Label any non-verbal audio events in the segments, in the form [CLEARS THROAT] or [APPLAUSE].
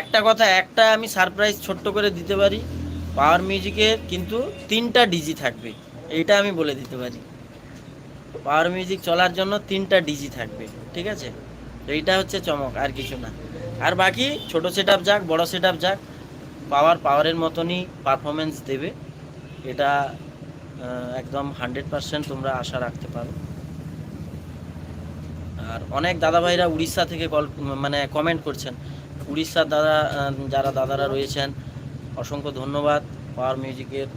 একটা কথা, একটা আমি সারপ্রাইজ ছোট্ট করে দিতে পারি পাওয়ার মিউজিকের কিন্তু তিনটা ডিজি থাকবে, এইটা আমি বলে দিতে পারি। পাওয়ার মিউজিক চলার জন্য তিনটা ডিজি থাকবে, ঠিক আছে? এইটা হচ্ছে চমক, আর কিছু না। আর বাকি ছোট সেট যাক, বড় সেট যাক পাওয়ার পাওয়ারের মতনই পারফরমেন্স দেবে। এটা একদম হান্ড্রেড পার্সেন্ট তোমরা আশা রাখতে পারো। আর অনেক দাদাভাইরা উড়িষ্যা থেকে কল মানে কমেন্ট করছেন। উড়িষ্যার দাদা যারা দাদারা রয়েছেন অসংখ্য ধন্যবাদ। পাওয়ার মিউজিকের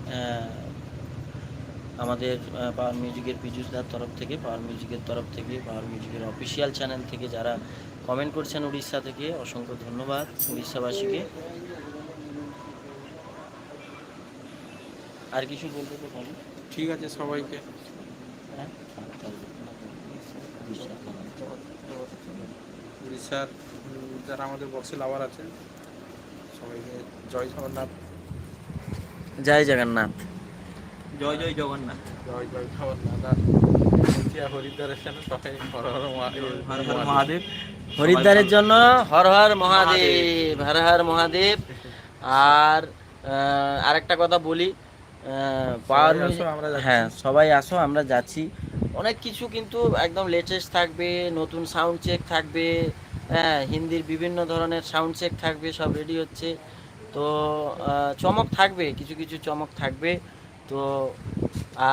আমাদের পাওয়ার মিউজিকের পীযুষদার তরফ থেকে পাওয়ার মিউজিকের তরফ থেকে পাওয়ার মিউজিকের অফিসিয়াল চ্যানেল থেকে যারা কমেন্ট করছেন উড়িষ্যা থেকে অসংখ্য ধন্যবাদ উড়িষ্যাবাসীকে। আর কিছু বলতে তো পারি? ঠিক আছে সবাইকে। হ্যাঁ? উড়িষ্যার যারা আমাদের বক্সে লাভার আছে সবাইকে জয় জগন্নাথ। জয় জগন্নাথ। জয় জয় জগন্নাথ। জয় জয় জগন্নাথ। আর হরিদ্বারের সবাই হর হর মহাদেব। হর হর মহাদেব। হরিদ্বারের জন্য হর হর মহাদেব হর হর মহাদেব। আর আরেকটা কথা বলি পাওয়ার। হ্যাঁ সবাই আসো আমরা যাচ্ছি। অনেক কিছু কিন্তু একদম লেটেস্ট থাকবে নতুন সাউন্ড চেক থাকবে হ্যাঁ হিন্দির বিভিন্ন ধরনের সাউন্ড চেক থাকবে সব রেডি হচ্ছে। তো চমক থাকবে কিছু কিছু চমক থাকবে। তো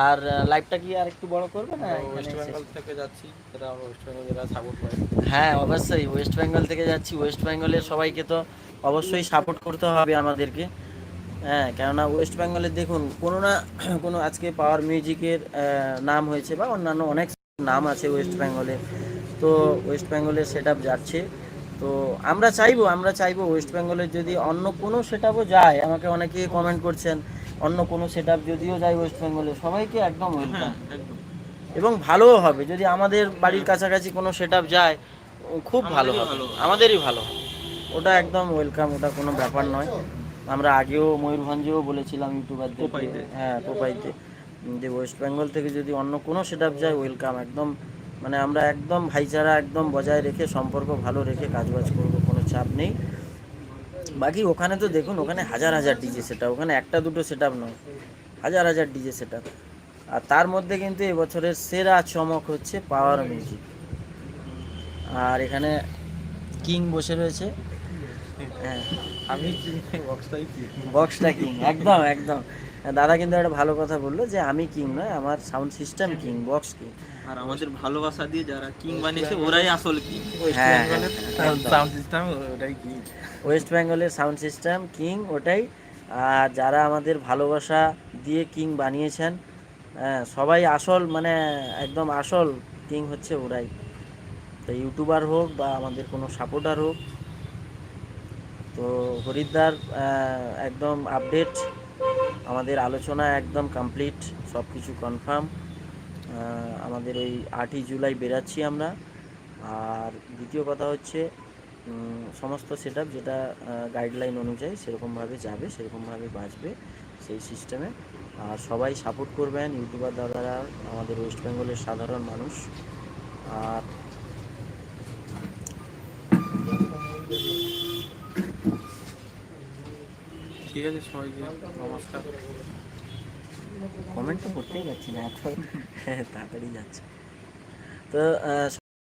আর লাইভটা কি আর একটু বড় করবে না ওয়েস্ট বেঙ্গল থেকে যাচ্ছি যারা ওয়েস্ট বেঙ্গল যারা সাপোর্ট করে। হ্যাঁ অবশ্যই ওয়েস্ট বেঙ্গল থেকে যাচ্ছি। ওয়েস্ট বেঙ্গলের সবাইকে তো অবশ্যই সাপোর্ট করতে হবে আমাদেরকে। হ্যাঁ কেননা ওয়েস্ট বেঙ্গলে দেখুন কোনো না [CLEARS THROAT] কোনো আজকে পাওয়ার মিউজিকের নাম হয়েছে বা অন্যান্য অনেক নাম আছে ওয়েস্ট বেঙ্গলে তো ওয়েস্ট বেঙ্গলের সেট যাচ্ছে। তো আমরা চাইব আমরা চাইব ওয়েস্ট বেঙ্গলের যদি অন্য কোনো সেট যায় আমাকে অনেকে কমেন্ট করছেন অন্য কোনো সেট যদিও যায় ওয়েস্ট বেঙ্গলে সবাইকে একদম ওয়েলকাম এবং ভালোও হবে যদি আমাদের বাড়ির কাছাকাছি কোনো সেট যায় খুব ভালো হবে ভালো আমাদেরই ভালো ওটা একদম ওয়েলকাম ওটা কোনো ব্যাপার নয়। আমরা আগেও ময়ূরভঞ্জেও বলেছিলাম ইউটিউবারদের। হ্যাঁ পোপাইতে যে ওয়েস্ট বেঙ্গল থেকে যদি অন্য কোনো সেট যায় ওয়েলকাম একদম মানে আমরা একদম ভাইচারা একদম বজায় রেখে সম্পর্ক ভালো রেখে কাজবাজ করব কোনো চাপ নেই। বাকি ওখানে তো দেখুন ওখানে হাজার হাজার ডিজে সেট ওখানে একটা দুটো সেট নয় হাজার হাজার ডিজে সেট আর তার মধ্যে কিন্তু এবছরের সেরা চমক হচ্ছে পাওয়ার মিউজিক আর এখানে কিং বসে রয়েছে। আমি বক্সটাই কি? বক্সটা কিং একদম একদম। দাদা কিন্তু একটা ভালো কথা বলল যে আমি কিং নয় আমার sound system king box king. আর আমাদের ভালোবাসা দিয়ে যারা কিং বানিয়েছে ওরাই আসল কিং। হ্যাঁ হ্যাঁ, সাউন্ড সিস্টেম ওটাই কি। ওয়েস্ট বেঙ্গলের সাউন্ড সিস্টেম কিং ওটাই। আর যারা আমাদের ভালোবাসা দিয়ে কিং বানিয়েছেন হ্যাঁ, সবাই আসল মানে একদম আসল কিং হচ্ছে ওরাই। তো ইউটিউবার হোক বা আমাদের কোনো সাপোর্টার হোক তো হরিদ্বার একদম আপডেট আমাদের আলোচনা একদম কমপ্লিট সব কিছু কনফার্ম আমাদের ওই আটই জুলাই বেরাচ্ছি আমরা। আর দ্বিতীয় কথা হচ্ছে সমস্ত সেট যেটা গাইডলাইন অনুযায়ী সেরকমভাবে যাবে, সেরকমভাবে বাঁচবে সেই সিস্টেমে আর সবাই সাপোর্ট করবেন, ইউটিউবার দাদারা, আমাদের ওয়েস্ট বেঙ্গলের সাধারণ মানুষ। আর ঠিক আছে সবাইকে নমস্কার। কমেন্ট তো করতেই পারছি না এখন। হ্যাঁ তাড়াতাড়ি যাচ্ছে। তো